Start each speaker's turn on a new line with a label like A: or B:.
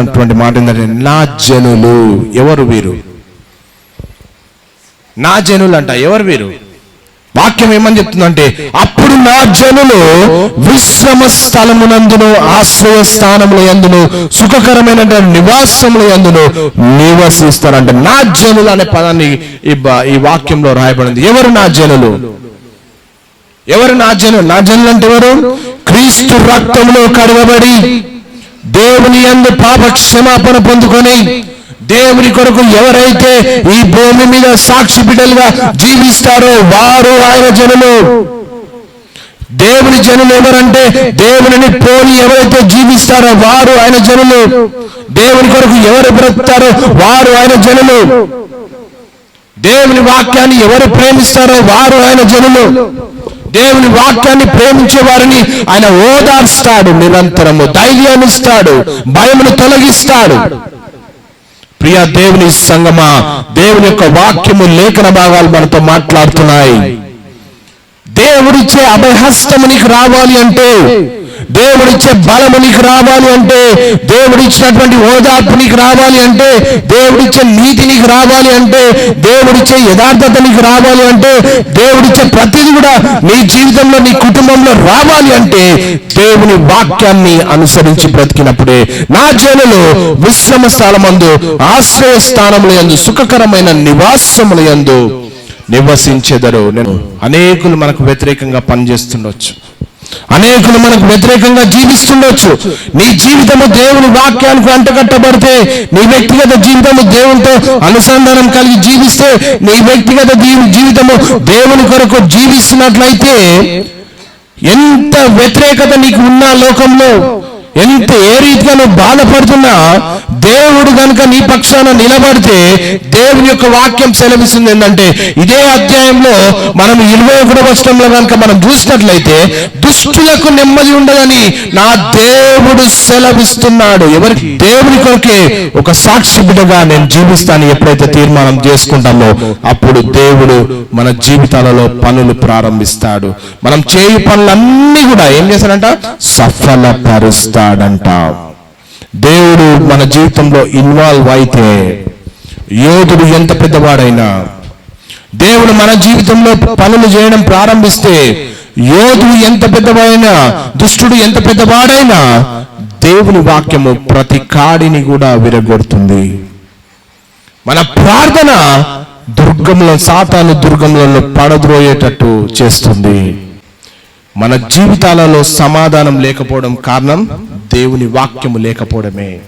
A: చెప్తున్నటువంటి మాట ఏంటంటే నా జనులు ఎవరు వీరు? నా జనులు అంట ఎవరు వీరు? వాక్యం ఏమని చెప్తుందంటే అప్పుడు నా జనులు విశ్రమ స్థలమునందును ఆశ్రయ స్థానముల ఎందును సుఖకరమైన నివాసముల ఎందును నివసిస్తారంట. నా జనులు అనే పదాన్ని ఈ వాక్యంలో రాయబడింది. ఎవరు నా జనులు? ఎవరు నా జనులు? నా జనులు అంటే ఎవరు? క్రీస్తు రక్తంలో కడగబడి పాప క్షమాపణ పొందుకొని దేవుని కొరకు ఎవరైతే ఈ భూమి మీద సాక్షి బిడ్డలుగా జీవిస్తారో వారు ఆయన జనులు. దేవుని జనులు ఎవరంటే దేవుని పోలి ఎవరైతే జీవిస్తారో వారు ఆయన జనులు. దేవుని కొరకు ఎవరు బ్రతుకుతారో వారు ఆయన జనులు. దేవుని వాక్యాన్ని ఎవరు ప్రేమిస్తారో వారు ఆయన జనులు. దేవుని వాక్యాన్ని ప్రేమించే వారిని ఆయన ఓదార్స్తాడు నిరంతరము ధైర్యాన్ని ఇస్తాడు భయమును తొలగిస్తాడు. ప్రియ దేవుని సంగమా దేవుని యొక్క వాక్యము లేఖన భాగాలు మనతో మాట్లాడుతున్నాయి. దేవుడిచ్చే అభయహస్తము నీకు రావాలి అంటే దేవుడిచ్చే బలము నీకు రావాలి అంటే దేవుడిచ్చినటువంటి ఓదార్పు నీకు రావాలి అంటే దేవుడిచ్చే నీతి నీకు రావాలి అంటే దేవుడిచ్చే యథార్థత నీకు రావాలి అంటే దేవుడిచ్చే ప్రతిదీ కూడా నీ జీవితంలో నీ కుటుంబంలో రావాలి అంటే దేవుని వాక్యాన్ని అనుసరించి బ్రతికినప్పుడే నా జనులు విశ్రమ స్థలమందు ఆశ్రయ స్థానముల యందు సుఖకరమైన నివాసముల యందు నివసించెదరు. నేను అనేకులు మనకు వ్యతిరేకంగా పనిచేస్తుండొచ్చు. అనేకులు మనకు వ్యతిరేకంగా జీవిస్తుండొచ్చు. నీ జీవితము దేవుని వాక్యానికి అంటగట్టబడితే నీ వ్యక్తిగత జీవితము దేవునితో అనుసంధానం కలిగి జీవిస్తే నీ వ్యక్తిగత జీవితము దేవుని కొరకు జీవిస్తున్నట్లయితే ఎంత వ్యతిరేకత నీకు ఉన్నా లోకంలో ఎంత ఏ నువ్వు బాధపడుతున్నా దేవుడు కనుక నీ పక్షాన నిలబడితే దేవుని యొక్క వాక్యం సెలవిస్తుంది ఏంటంటే ఇదే అధ్యాయంలో మనం ఇరవై ఒకటో వస్త్రంలో కనుక మనం చూసినట్లయితే దుష్టులకు నెమ్మది ఉండదని నా దేవుడు సెలవిస్తున్నాడు. ఎవరికి దేవుని కొరకే ఒక సాక్షి బిడ్డగా నేను జీవిస్తాను ఎప్పుడైతే తీర్మానం చేసుకుంటామో అప్పుడు దేవుడు మన జీవితాలలో పనులు ప్రారంభిస్తాడు. మనం చేయు పనులన్నీ కూడా ఏం చేస్తాడంట? సఫలపరుస్తాడంట. దేవుడు మన జీవితంలో ఇన్వాల్వ్ అయితే యోధుడు ఎంత పెద్దవాడైనా దేవుడు మన జీవితంలో పనులు చేయడం ప్రారంభిస్తే యోధుడు ఎంత పెద్దవాడైనా దుష్టుడు ఎంత పెద్దవాడైనా దేవుని వాక్యము ప్రతి కాడిని కూడా విరగొడుతుంది. మన ప్రార్థన దుర్గంలో సాతాను దుర్గంలో పడద్రోయేటట్టు చేస్తుంది. మన జీవితాలలో సమాధానం లేకపోవడం కారణం దేవుని వాక్యము లేకపోవడమే.